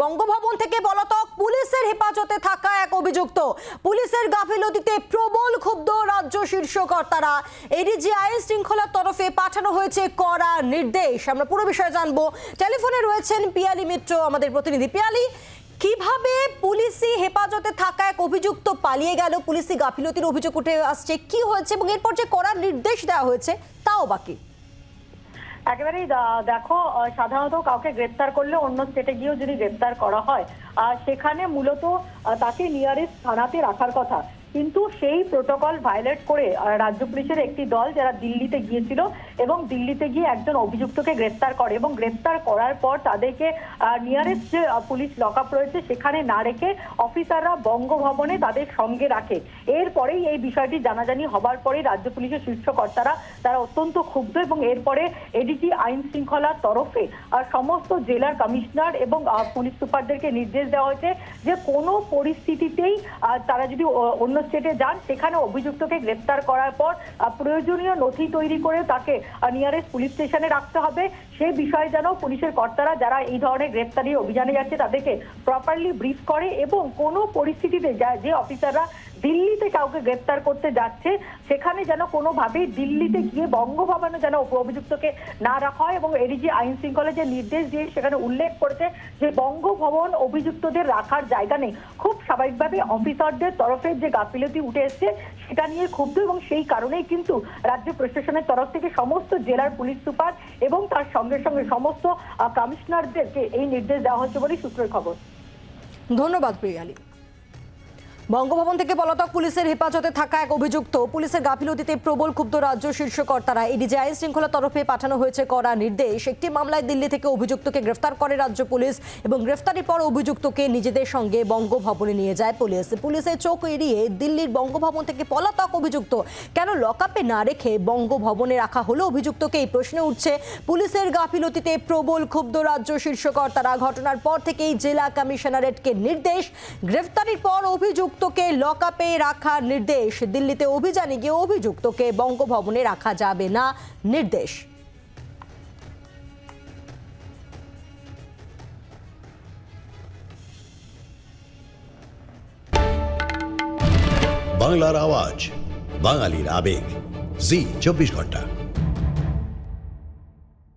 বঙ্গভবন থেকে পলাতক পুলিশের হেফাজতে থাকা এক অভিযুক্ত। পুলিশের গাফিলতিতে প্রবল ক্ষুব্ধ রাজ্য শীর্ষকর্তারা। এডিজি আইন শৃঙ্খলার তরফে পাঠানো হয়েছে কড়া নির্দেশ। আমরা পুরো বিষয়ে জানব। টেলিফোনে রয়েছেন পিয়ালি মিত্র, আমাদের প্রতিনিধি। পিয়ালি, কীভাবে পুলিশি হেফাজতে থাকা এক অভিযুক্ত পালিয়ে গেল? পুলিশি গাফিলতির অভিযোগ উঠে আসছে। কি হয়েছে এবং এরপর যে কড়া নির্দেশ দেওয়া হয়েছে, তাও বাকি। একেবারেই দেখো সাধারণত কাউকে গ্রেপ্তার করলে অন্য স্টেটে গিয়েও যদি গ্রেপ্তার করা হয় সেখানে মূলত তাকে নিয়ারেস্ট থানাতে রাখার কথা। কিন্তু সেই প্রোটোকল ভায়োলেট করে রাজ্য পুলিশের একটি দল যারা দিল্লিতে গিয়েছিল এবং দিল্লিতে গিয়ে একজন অভিযুক্তকে গ্রেপ্তার করে এবং গ্রেপ্তার করার পর তাদেরকে নিয়ারেস্ট যে পুলিশ লকআপ রয়েছে সেখানে না রেখে অফিসাররা বঙ্গভবনে তাদের সঙ্গে রাখে। এরপরেই এই বিষয়টি জানাজানি হবার পরে রাজ্য পুলিশের শীর্ষ কর্তারা তারা অত্যন্ত ক্ষুব্ধ এবং এরপরে এডিজি আইন শৃঙ্খলার তরফে সমস্ত জেলার কমিশনার এবং পুলিশ সুপারদেরকে নির্দেশ দেওয়া হয়েছে যে কোনো পরিস্থিতিতেই তারা যদি অন্য স্টেটে যান, সেখানে অভিযুক্তকে গ্রেপ্তার করার পর প্রয়োজনীয় নথি তৈরি করে তাকে নিয়ারেস্ট পুলিশ স্টেশনে রাখতে হবে। সে বিষয়ে যেন পুলিশের কর্তারা যারা এই ধরনের গ্রেপ্তারি অভিযানে যাচ্ছে তাদেরকে প্রপারলি ব্রিফ করে এবং কোনো পরিস্থিতিতে যে অফিসাররা দিল্লিতে কাউকে গ্রেপ্তার করতে যাচ্ছে, সেখানে যেন কোনোভাবেই দিল্লিতে গিয়ে বঙ্গভবনে যেন অভিযুক্তকে না রাখা হয় এবং এডিজি আইন শৃঙ্খলা যে নির্দেশ দিয়ে সেখানে উল্লেখ করেছে যে বঙ্গভবন অভিযুক্তদের রাখার জায়গা নেই। খুব স্বাভাবিকভাবে অফিসারদের তরফের যে গাফিলতি উঠে এসছে, সেটা নিয়ে ক্ষুব্ধ এবং সেই কারণেই কিন্তু রাজ্য প্রশাসনের তরফ থেকে সমস্ত জেলার পুলিশ সুপার এবং তার সঙ্গে সঙ্গে সমস্ত কমিশনারদেরকে এই নির্দেশ দেওয়া হচ্ছে বলেই সূত্রের খবর। ধন্যবাদ প্রিয়ালি। বঙ্গভবন থেকে পলাতক পুলিশের হেফাজতে থাকা এক অভিযুক্ত পুলিশের গাফিলতিতে প্রবল ক্ষুব্ধ রাজ্য শীর্ষকর্তারা এডিজি আইন শৃঙ্খলা তরফে পাঠানো হয়েছে কড়া নির্দেশ। একটি মামলায় দিল্লি থেকে অভিযুক্তকে গ্রেফতার করে রাজ্য পুলিশ এবং গ্রেফতারির পর অভিযুক্তকে নিজেদের সঙ্গে বঙ্গভবনে নিয়ে যায় পুলিশ। পুলিশের চোখ এড়িয়ে দিল্লির বঙ্গভবন থেকে পলাতক অভিযুক্ত কেন লকআপে না রেখে বঙ্গভবনে রাখা হলো অভিযুক্তকে এই প্রশ্ন উঠছে। পুলিশের গাফিলতিতে প্রবল ক্ষুব্ধ রাজ্য শীর্ষকর্তারা ঘটনার পর থেকেই জেলা কমিশনারেটকে নির্দেশ। গ্রেফতারির পর অভিযুক্তকে লকআপে রাখার নির্দেশ। দিল্লিতে অভিযানে গিয়ে অভিযুক্তকে বঙ্গভবনে রাখা যাবে না নির্দেশ। বাংলার আওয়াজ, বাঙালির আবেগ। জি, চব্বিশ ঘণ্টা।